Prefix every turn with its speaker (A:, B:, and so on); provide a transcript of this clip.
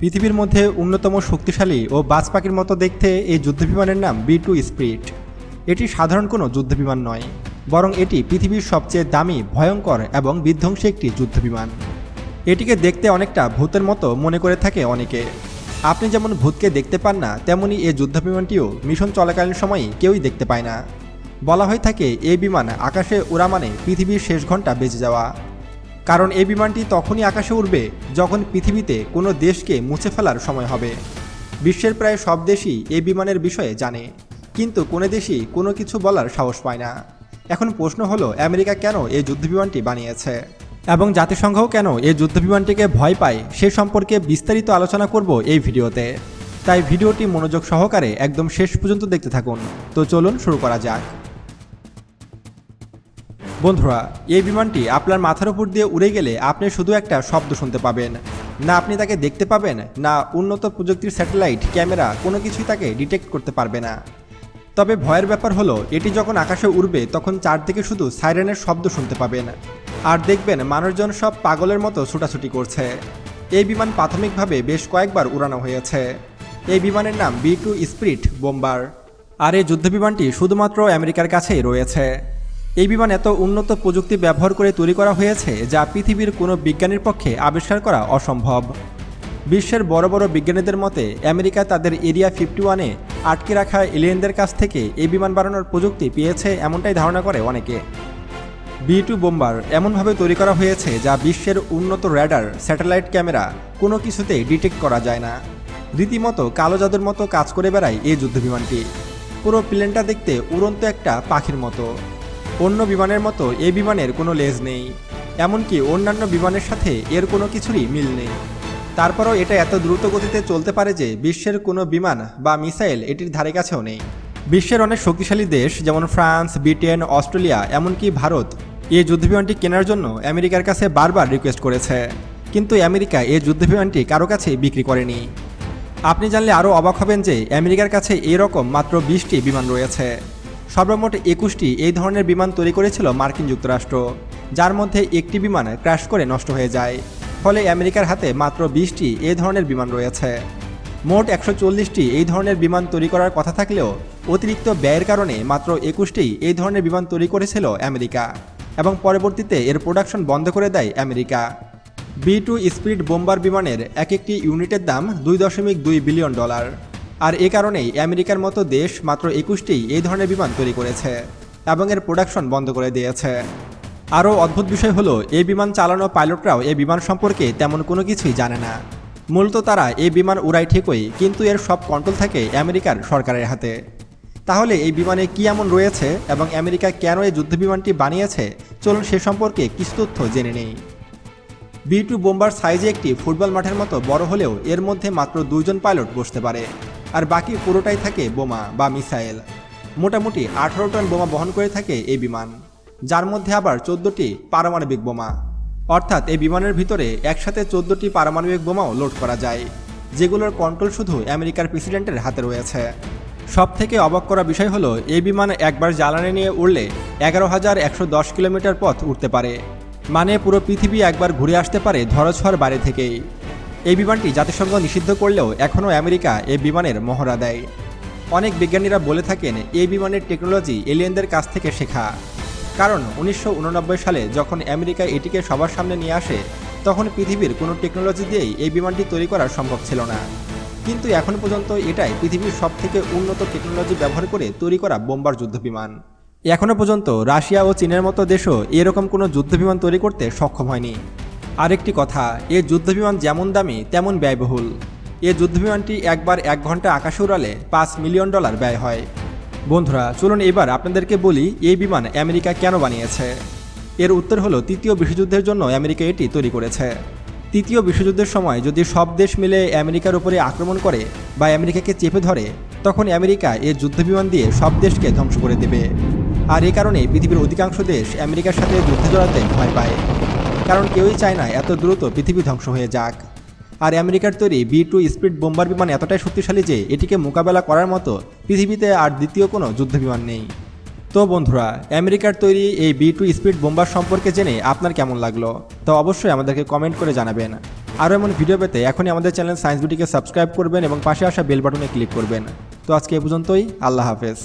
A: পৃথিবীর মধ্যে অন্যতম শক্তিশালী ও বাজ পাখির মতো দেখতে এই যুদ্ধবিমানের নাম বি টু স্পিরিট। এটি সাধারণ কোনো যুদ্ধবিমান নয়, বরং এটি পৃথিবীর সবচেয়ে দামি, ভয়ঙ্কর এবং বিধ্বংসী একটি যুদ্ধবিমান। এটিকে দেখতে অনেকটা ভূতের মতো মনে করে থাকে অনেকে। আপনি যেমন ভূতকে দেখতে পান না, তেমনি এই যুদ্ধবিমানটিও মিশন চলাকালীন সময়ই কেউই দেখতে পায় না। বলা হয়ে থাকে, এই বিমান আকাশে উড়া মানে পৃথিবীর শেষ ঘণ্টা বেজে যাওয়া। কারণ এই বিমানটি তখনই আকাশে উড়বে যখন পৃথিবীতে কোনো দেশকে মুছে ফেলার সময় হবে। বিশ্বের প্রায় সব দেশই এই বিমানের বিষয়ে জানে, কিন্তু কোনো দেশই কোনো কিছু বলার সাহস পায় না। এখন প্রশ্ন হলো, আমেরিকা কেন এই যুদ্ধবিমানটি বানিয়েছে? এবং জাতিসংঘও কেন এই যুদ্ধবিমানটিকে ভয় পায়? সে সম্পর্কে বিস্তারিত আলোচনা করব এই ভিডিওতে। তাই ভিডিওটি মনোযোগ সহকারে একদম শেষ পর্যন্ত দেখতে থাকুন। তো চলুন শুরু করা যাক। বন্ধুরা, এই বিমানটি আপনার মাথার উপর দিয়ে উড়ে গেলে আপনি শুধু একটা শব্দ শুনতে পাবেন। না আপনি তাকে দেখতে পাবেন, না উন্নত প্রযুক্তির স্যাটেলাইট, ক্যামেরা, কোনো কিছুই তাকে ডিটেক্ট করতে পারবে না। তবে ভয়ের ব্যাপার হলো, এটি যখন আকাশে উড়বে, তখন চারদিকে শুধু সাইরেনের শব্দ শুনতে পাবেন। আর দেখবেন, মানুষজন সব পাগলের মতো ছুটাছুটি করছে। এই বিমান প্রাথমিকভাবে বেশ কয়েকবার উড়ানো হয়েছে। এই বিমানের নাম বি টু স্পিরিট বোম্বার। আর এই যুদ্ধবিমানটি শুধুমাত্র আমেরিকার কাছেই রয়েছে। এই বিমান এত উন্নত প্রযুক্তি ব্যবহার করে তৈরি করা হয়েছে যা পৃথিবীর কোনো বিজ্ঞানীর পক্ষে আবিষ্কার করা অসম্ভব। বিশ্বের বড় বড় বিজ্ঞানীদের মতে, আমেরিকা তাদের এরিয়া ফিফটি ওয়ানে আটকে রাখা এলিয়েনদের কাছ থেকে এই বিমান বানানোর প্রযুক্তি পেয়েছে এমনটাই ধারণা করে অনেকে। বি টু বোম্বার এমনভাবে তৈরি করা হয়েছে যা বিশ্বের উন্নত র্যাডার, স্যাটেলাইট ক্যামেরা কোনো কিছুতেই ডিটেক্ট করা যায় না। রীতিমতো কালো জাদুর মতো কাজ করে বেড়ায় এই যুদ্ধবিমানটি। পুরো প্লেনটা দেখতে উড়ন্ত একটা পাখির মতো। অন্য বিমানের মতো এই বিমানের কোনো লেজ নেই। এমনকি অন্যান্য বিমানের সাথে এর কোনো কিছুরই মিল নেই। তারপরও এটা এত দ্রুত গতিতে চলতে পারে যে বিশ্বের কোনো বিমান বা মিসাইল এটির ধারে কাছেও নেই। বিশ্বের অনেক শক্তিশালী দেশ যেমন ফ্রান্স, ব্রিটেন, অস্ট্রেলিয়া, এমনকি ভারত এই যুদ্ধবিমানটি কেনার জন্য আমেরিকার কাছে বারবার রিকোয়েস্ট করেছে। কিন্তু আমেরিকা এই যুদ্ধবিমানটি কারও কাছে বিক্রি করেনি। আপনি জানলে আরও অবাক হবেন যে আমেরিকার কাছে এরকম মাত্র বিশটি বিমান রয়েছে। সর্বমোট একুশটি এই ধরনের বিমান তৈরি করেছিল মার্কিন যুক্তরাষ্ট্র, যার মধ্যে একটি বিমান ক্র্যাশ করে নষ্ট হয়ে যায়। ফলে আমেরিকার হাতে মাত্র বিশটি এই ধরনের বিমান রয়েছে। মোট একশো চল্লিশটি এই ধরনের বিমান তৈরি করার কথা থাকলেও অতিরিক্ত ব্যয়ের কারণে মাত্র একুশটি এই ধরনের বিমান তৈরি করেছিল আমেরিকা এবং পরবর্তীতে এর প্রোডাকশন বন্ধ করে দেয় America. B two Spirit bomber বিমানের এক একটি ইউনিটের দাম দুই দশমিক দুই বিলিয়ন ডলার। আর এ কারণেই আমেরিকার মতো দেশ মাত্র একুশটি এই ধরনের বিমান তৈরি করেছে এবং এর প্রোডাকশন বন্ধ করে দিয়েছে। আরও অদ্ভুত বিষয় হলো, এই বিমান চালানো পাইলটরাও এই বিমান সম্পর্কে তেমন কোনো কিছুই জানে না। মূলত তারা এই বিমান উড়ায় ঠিকই, কিন্তু এর সব কন্ট্রোল থাকে আমেরিকার সরকারের হাতে। তাহলে এই বিমানে কি এমন রয়েছে এবং আমেরিকা কেন এই যুদ্ধবিমানটি বানিয়েছে? চলুন সে সম্পর্কে কিছু তথ্য জেনে নেই। বি টু বোম্বার সাইজে একটি ফুটবল মাঠের মতো বড় হলেও এর মধ্যে মাত্র দুইজন পাইলট বসতে পারে। আর বাকি পুরোটাই থাকে বোমা বা মিসাইল। মোটামুটি আঠারো টন বোমা বহন করে থাকে এই বিমান, যার মধ্যে আবার চোদ্দোটি পারমাণবিক বোমা। অর্থাৎ এই বিমানের ভিতরে একসাথে চোদ্দটি পারমাণবিক বোমাও লোড করা যায়, যেগুলোর কন্ট্রোল শুধু আমেরিকার প্রেসিডেন্টের হাতে রয়েছে। সব থেকে অবাক করা বিষয় হলো, এই বিমান একবার জ্বালানি নিয়ে উড়লে এগারো হাজার একশো দশ কিলোমিটার পথ উঠতে পারে। মানে পুরো পৃথিবী একবার ঘুরে আসতে পারে ধরছর বাড়ি থেকেই। এই বিমানটি জাতিসংঘ নিষিদ্ধ করলেও এখনও আমেরিকা এই বিমানের মহড়া দেয়। অনেক বিজ্ঞানীরা বলে থাকেন এই বিমানের টেকনোলজি এলিয়েনদের কাছ থেকে শেখা। কারণ উনিশশো উননব্বই সালে যখন আমেরিকা এটিকে সবার সামনে নিয়ে আসে, তখন পৃথিবীর কোনো টেকনোলজি দিয়েই এই বিমানটি তৈরি করা সম্ভব ছিল না। কিন্তু এখন পর্যন্ত এটাই পৃথিবীর সব থেকে উন্নত টেকনোলজি ব্যবহার করে তৈরি করা বোম্বার যুদ্ধবিমান এখনও পর্যন্ত রাশিয়া ও চীনের মতো দেশও এরকম কোনো যুদ্ধবিমান তৈরি করতে সক্ষম হয়নি। আরেকটি কথা, এ যুদ্ধবিমান যেমন দামি, তেমন ব্যয়বহুল। এ যুদ্ধবিমানটি একবার এক ঘণ্টা আকাশে উড়ালে পাঁচ মিলিয়ন ডলার ব্যয় হয়। বন্ধুরা, চলুন এবার আপনাদেরকে বলি, এই বিমান আমেরিকা কেন বানিয়েছে? এর উত্তর হলো, তৃতীয় বিশ্বযুদ্ধের জন্য আমেরিকা এটি তৈরি করেছে। তৃতীয় বিশ্বযুদ্ধের সময় যদি সব দেশ মিলে আমেরিকার উপরে আক্রমণ করে বা আমেরিকাকে চেপে ধরে, তখন আমেরিকা এর যুদ্ধবিমান দিয়ে সব দেশকে ধ্বংস করে দেবে। আর এ কারণে পৃথিবীর অধিকাংশ দেশ আমেরিকার সাথে যুদ্ধে জড়াতে ভয় পায়। কারণ কেউই চায় না এত দ্রুত পৃথিবী ধ্বংস হয়ে যাক। আর আমেরিকার তৈরি বি টু স্পিড বোম্বার বিমান এতটাই শক্তিশালী যে এটিকে মোকাবেলা করার মতো পৃথিবীতে আর দ্বিতীয় কোনো যুদ্ধবিমান নেই। তো বন্ধুরা, আমেরিকার তৈরি এই বি টু স্পিড বোম্বার সম্পর্কে জেনে আপনার কেমন লাগল? তো অবশ্যই আমাদেরকে কমেন্ট করে জানাবেন। আরও এমন ভিডিও পেতে এখনই আমাদের চ্যানেল সায়েন্স বিটিকে সাবস্ক্রাইব করবেন এবং পাশে আসা বেল বাটনে ক্লিক করবেন। তো আজকে এ পর্যন্তই, আল্লাহ হাফেজ।